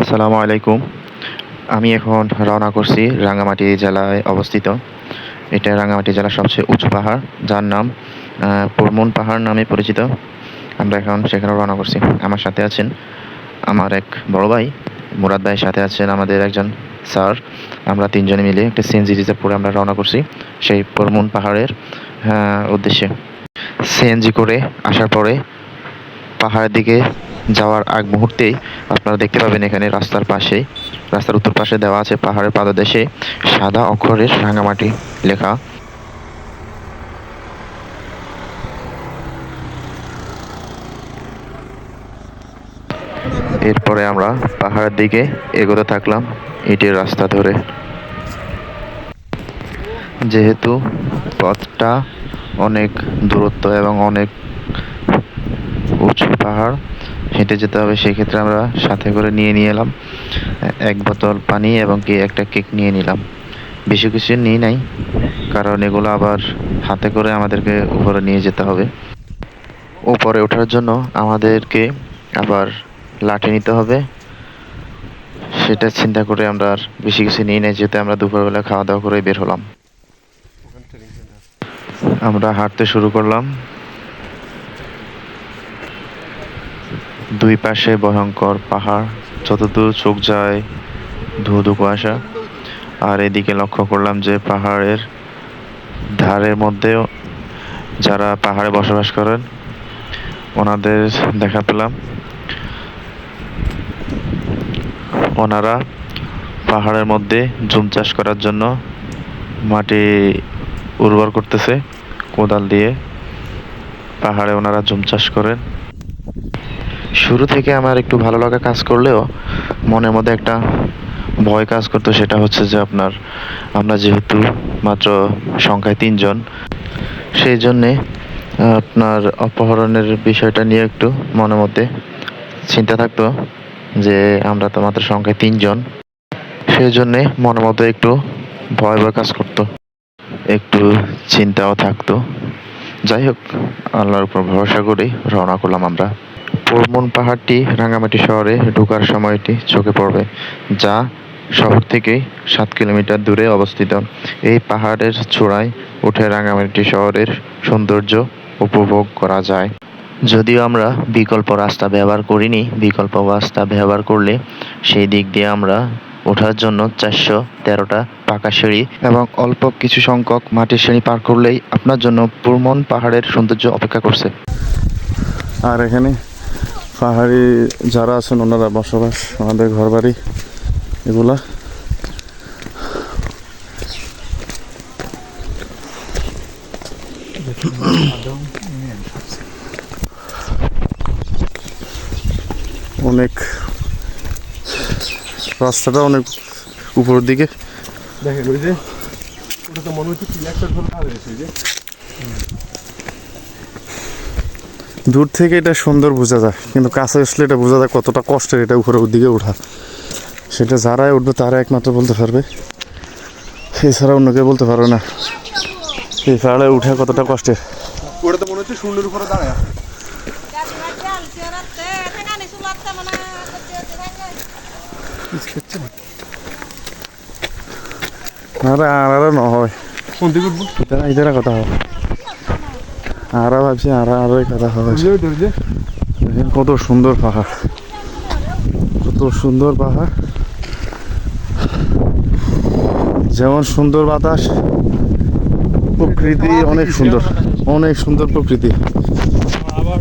আসসালামু আলাইকুম। আমি এখন রওনা করছি রাঙ্গামাটি জেলায় অবস্থিত। এটা রাঙ্গামাটি জেলার সবচেয়ে উঁচু পাহাড়, যার নাম পুরমুন পাহাড় নামে পরিচিত। আমরা এখন সেখানে রওনা করছি। আমার সাথে আছেন আমার এক বড় ভাই, মুরাদ ভাইয়ের সাথে আছেন আমাদের একজন স্যার। আমরা তিনজনে মিলে একটা সিএনজি রিজার্ভ করে আমরা রওনা করছি সেই পুরমুন পাহাড়ের উদ্দেশ্যে। সিএনজি করে আসার পরে পাহাড়ের দিকে যাওয়ার আগ মুহূর্তেই আপনারা দেখতে পাবেন এখানে রাস্তার পাশে, রাস্তার উত্তর পাশে দেওয়া আছে পাহাড়ের পাদদেশে সাদা অক্ষরের রাঙামাটি লেখা। এরপরে আমরা পাহাড়ের দিকে এগোতে থাকলাম ইটের রাস্তা ধরে। যেহেতু পথটা অনেক দূরত্ব এবং অনেক উঁচু পাহাড় হেঁটে যেতে হবে, সেক্ষেত্রে আমরা সাথে করে নিয়ে নিয়ে এলাম। এক বোতল পানি এবং কি একটা কেক নিয়ে নিলাম। বেশি কিছু নিই নাই, কারণ এগুলো আবার হাতে করে আমাদেরকে উপরে নিয়ে যেতে হবে। উপরে ওঠার জন্য আমাদেরকে আবার লাঠি নিতে হবে। সেটা চিন্তা করে আমরা আর বেশি কিছু নিই নাই, যেহেতু আমরা দুপুরবেলা খাওয়া দাওয়া করে বের হলাম। আমরা হাঁটতে শুরু করলাম। দুই পাশে ভয়ঙ্কর পাহাড়, যতদূর চোখ যায় ধু ধু কুয়াশা। আর এদিকে লক্ষ্য করলাম যে পাহাড়ের ধারের মধ্যেও যারা পাহাড়ে বসবাস করেন, ওনাদের দেখা পেলাম। ওনারা পাহাড়ের মধ্যে জুম চাষ করার জন্য মাটি উর্বর করতেছে, কোদাল দিয়ে। পাহাড়ে ওনারা জুম চাষ করেন। শুরু থেকে আমার একটু ভালো লাগা কাজ করলেও মনের মধ্যে একটা ভয় কাজ করতো, সেটা হচ্ছে যে আপনার, আমরা যেহেতু মাত্র সংখ্যায় তিনজন, সেই জন্যে, আপনার অপহরণের বিষয়টা নিয়ে একটু মনের মধ্যে চিন্তা থাকতো যে আমরা তো মাত্র সংখ্যায় তিনজন, সেই জন্যে মনের মধ্যে একটু ভয় ভয় কাজ করতো, একটু চিন্তাও থাকতো। যাই হোক, আল্লাহর উপর ভরসা করেই রওনা করলাম আমরা। পুরমন পাহাড়টি রাঙ্গামাটি শহরে ঢোকার সময়টি চোখে পড়বে, যা শহর থেকে সাত কিলোমিটার দূরে অবস্থিত। এই পাহাড়ের চূড়ায় উঠে রাঙ্গামাটি শহরের সৌন্দর্য উপভোগ করা যায়। যদিও আমরা বিকল্প রাস্তা ব্যবহার করিনি, বিকল্প রাস্তা ব্যবহার করলে সেই দিক দিয়ে আমরা ওঠার জন্য চারশো তেরোটা পাকা সিঁড়ি এবং অল্প কিছু সংখ্যক মাটির সিঁড়ি পার করলেই আপনার জন্য পুরমন পাহাড়ের সৌন্দর্য অপেক্ষা করছে। আর এখানে পাহাড়ি যারা আছেন, ওনারা বসবাস আমাদের ঘর বাড়ি এগুলা। অনেক রাস্তাটা অনেক উপরের দিকে। দেখেন, ওই যে ওটা তো মনে হচ্ছে গেছে যে। দূর থেকে এটা সুন্দর বোঝা যায় কিন্তু কাছে আসলে এটা বোঝা যায় কতটা কষ্টের এটা উপরের দিকে ওঠা। সেটা যারাই উঠবে তারা একমাত্র বলতে পারবে। এছাড়া অন্য কেউ বলতে পারবে না। এই পাহাড়ে উঠা কতটা কষ্টের। ওটা তো মনে হচ্ছে শূন্যের উপরে দাঁড়ায় আরে আর আরও নহয় কোন দিকে উঠবো? ইতারা ইতারা কথা হবে আরা ভাবছি আরা আরও কথা হবে কত সুন্দর পাহাড়। কত সুন্দর পাহাড়। যেমন সুন্দর বাতাস প্রকৃতি অনেক সুন্দর। অনেক সুন্দর প্রকৃতি আবার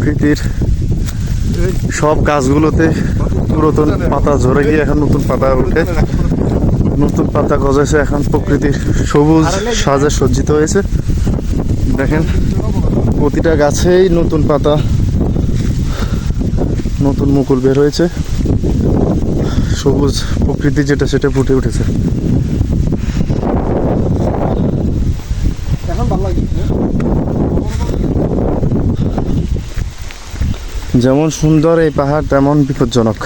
প্রকৃতির সব গাছগুলোতে পুরাতন পাতা ঝরে গিয়ে এখন নতুন পাতা উঠে। নতুন পাতা গজাইছে এখন প্রকৃতির সবুজ সাজে সজ্জিত হয়েছে। দেখেন, প্রতিটা গাছেই নতুন পাতা, নতুন মুকুল বের হয়েছে। সবুজ প্রকৃতি যেটা সেটা ফুটে উঠেছে এখন ভালো লাগে যেমন সুন্দর এই পাহাড়, তেমন বিপজ্জনক।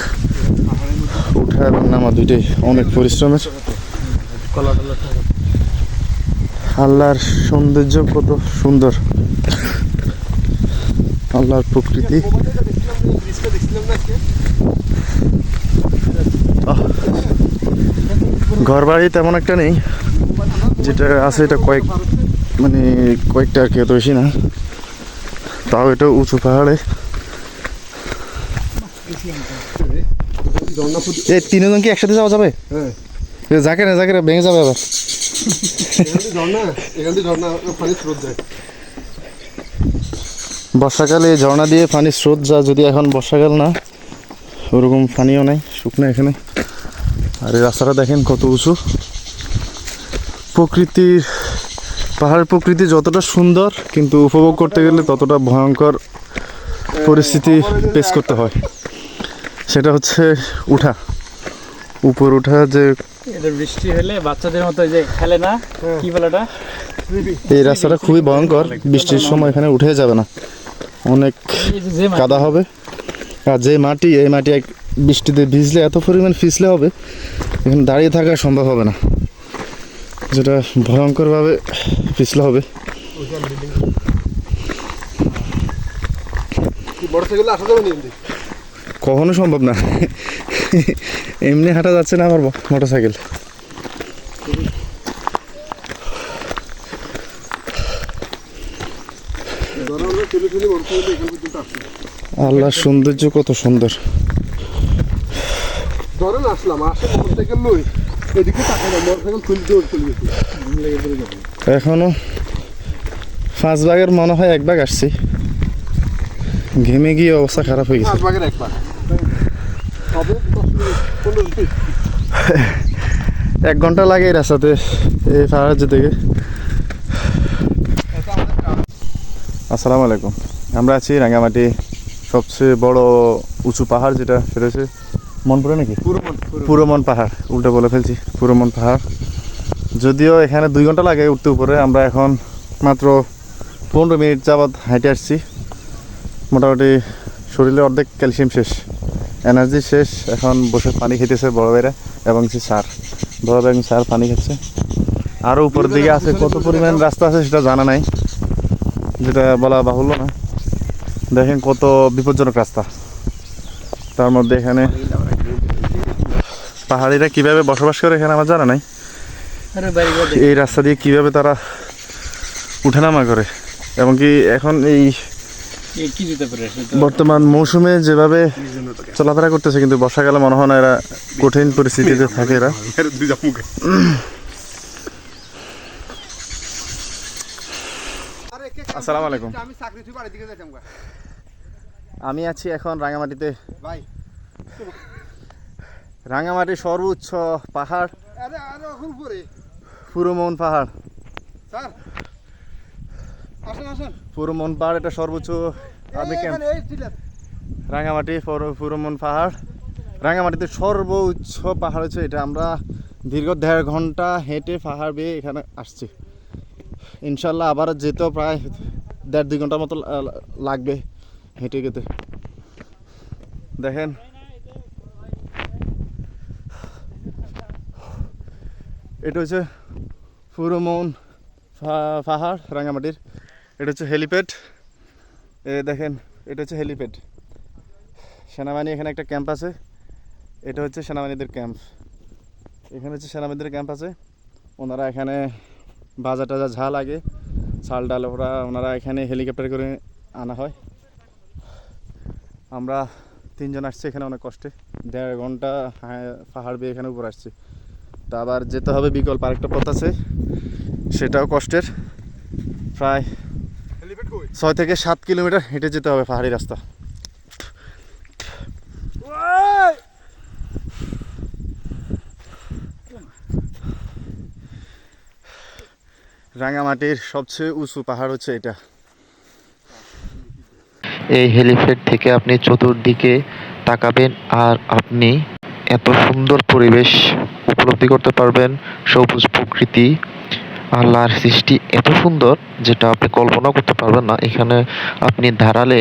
উঠা এবং নামা দুইটাই অনেক পরিশ্রমের। আল্লাহর সৌন্দর্য কত সুন্দর। আল্লাহর প্রকৃতি। ঘর বাড়ি তেমন একটা নেই। যেটা আছে এটা কয়েক মানে কয়েকটা আর কি অত বেশি না। তাও এটা উঁচু পাহাড়ে। এই তিনজন কি একসাথে যাওয়া যাবে? হ্যাঁ। যাকে না যাকে না ভেঙে যাবে আবার। বর্ষাকালে এই ঝর্ণা দিয়ে পানির স্রোত যা যদি এখন বর্ষাকাল না ওরকম পানিও নাই শুকনো এখানে। আর এই রাস্তাটা দেখেন কত উঁচু। প্রকৃতির পাহাড়ের প্রকৃতি যতটা সুন্দর কিন্তু উপভোগ করতে গেলে ততটা ভয়ঙ্কর পরিস্থিতি ফেস করতে হয়। সেটা হচ্ছে উঠা। উপর উঠা যে এটা বৃষ্টি হলে বাচ্চাদের মতো যে খেলে না কি বলে এই রাস্তাটা খুবই ভয়ঙ্কর বৃষ্টির সময় এখানে উঠে যাবে না। অনেক কাদা হবে। আর যে মাটি এই মাটি এক বৃষ্টিতে ভিজলে এত পরিমাণ পিছলে হবে এখানে দাঁড়িয়ে থাকা সম্ভব হবে না। যেটা ভয়ঙ্করভাবে পিছলে হবে। কি মোটরসাইকেলে আসা যাবে নি? কখনো সম্ভব না। এমনি হাঁটা যাচ্ছে না আমার মোটর সাইকেল আল্লাহর সৌন্দর্য কত সুন্দর। ধরেন আসলাম আসে মোটরসাইকেল লই। এদিকে তাকাই মোটরসাইকেল খুলে চলে গেছি। এখনও পাঁচ ভাগের মনে হয় এক ভাগ আসছি। ঘেমে গিয়ে অবস্থা খারাপ হয়ে গেছে। পাঁচ ভাগের এক ভাগ তবে দশ মিনিট পনেরো মিনিট এক ঘণ্টা লাগে এই রাস্তাতে এই যেতে গিয়ে আসসালামু আলাইকুম। আমরা আছি রাঙ্গামাটি সবচেয়ে বড় উঁচু পাহাড় যেটা সেটা হচ্ছে মনপুরে নাকি? পুরো পুরোমন পাহাড় উল্টো বলে ফেলছি পুরোমন পাহাড়। যদিও এখানে দুই ঘণ্টা লাগে উঠতে উপরে আমরা এখন মাত্র পনেরো মিনিট যাবৎ হাঁটে আসছি। মোটামুটি শরীরে অর্ধেক ক্যালসিয়াম শেষ। এনার্জি শেষ এখন বসে পানি খেতেছে বড় ভাইরা এবং সে সার বড় ভাই সার পানি খাচ্ছে। আরও উপরের দিকে আছে কত পরিমাণ রাস্তা আছে সেটা জানা নাই। যেটা বলা বাহুল্য না। দেখেন কত বিপজ্জনক রাস্তা। তার মধ্যে এখানে পাহাড়িরা কীভাবে বসবাস করে এখানে আমার জানা নাই। এই রাস্তা দিয়ে কীভাবে তারা উঠানামা করে। এবং কি এখন এই বর্তমান মৌসুমে যেভাবে চলাফেরা করতেছে কিন্তু বর্ষাকালে মনে হয় না এরা কঠিন পরিস্থিতিতে থাকে এরা। আসসালামু আলাইকুম। আমি চাকরি তুই বাড়ির দিকে যাইতাম গা। আমি আছি এখন রাঙামাটিতে। ভাই। রাঙামাটির সর্বোচ্চ পাহাড়। পুরো আরে এখন উপরে পুরোমন পাহাড় পুরোমন পাহাড় এটা সর্বোচ্চ আমি রাঙামাটি পুরো- পাহাড়। রাঙামাটিতে সর্বোচ্চ পাহাড় হচ্ছে এটা। আমরা দীর্ঘ দেড় ঘণ্টা হেঁটে পাহাড় বেয়ে এখানে আসছি। ইনশাল্লাহ আবার যেতেও প্রায় দেড় দুই ঘণ্টার মতো লাগবে হেঁটে যেতে দেখেন। এটা হচ্ছে পুরোমন পা- পাহাড় রাঙামাটির। এটা হচ্ছে হেলিপ্যাড। এ দেখেন এটা হচ্ছে হেলিপ্যাড। সেনাবাহিনী এখানে একটা ক্যাম্প আছে। এটা হচ্ছে সেনাবাহিনীদের ক্যাম্প। এখানে হচ্ছে সেনাবাহিনীদের ক্যাম্প আছে। ওনারা এখানে বাজার টাজা ঝা লাগে চাল ডাল ওরা ওনারা এখানে হেলিকপ্টার করে আনা হয়। আমরা তিনজন আসছি এখানে অনেক কষ্টে। দেড় ঘণ্টা হ্যাঁ, পাহাড় বেয়ে এখানে উপর আসছি। তা আবার যেতে হবে বিকল্প আরেকটা পথ আছে। সেটাও কষ্টের। প্রায়? ছয় থেকে সাত কিলোমিটার হেঁটে যেতে হবে পাহাড়ি রাস্তা। রাঙামাটির সবচেয়ে উঁচু পাহাড় হচ্ছে এটা। এই হেলিপ্যাড থেকে আপনি চতুর্দিকে তাকাবেন আর আপনি এত সুন্দর পরিবেশ উপলব্ধি করতে পারবেন সবুজ প্রকৃতি আল্লাহর সৃষ্টি এত সুন্দর যেটা আপনি কল্পনা করতে পারবেন না। এখানে আপনি দাঁড়ালে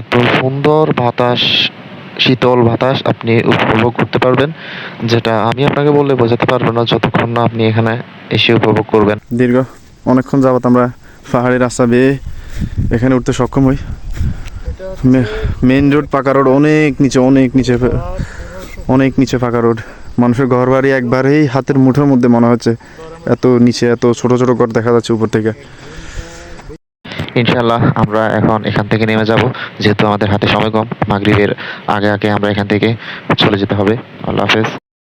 এত সুন্দর বাতাস, শীতল বাতাস আপনি উপভোগ করতে পারবেন, যেটা আমি আপনাকে বললে বোঝাতে পারব না যতক্ষণ না আপনি এখানে এসে উপভোগ করবেন। দীর্ঘ অনেকক্ষণ যাবত আমরা পাহাড়ি রাস্তা বেয়ে এখানে উঠতে সক্ষম হই। মেইন রোড পাকা রোড অনেক নিচে অনেক নিচে অনেক নিচে পাকা রোড মানুষের ঘর বাড়ি একবারেই হাতের মুঠোর মধ্যে মনে হচ্ছে। এত নিচে, এত ছোট ছোট ঘর দেখা যাচ্ছে উপর থেকে। ইনশাল্লাহ আমরা এখন এখান থেকে নেমে যাব, যেহেতু আমাদের হাতে সময় কম। মাগরিবের আগে আগে আমরা এখান থেকে চলে যেতে হবে। আল্লাহ হাফেজ।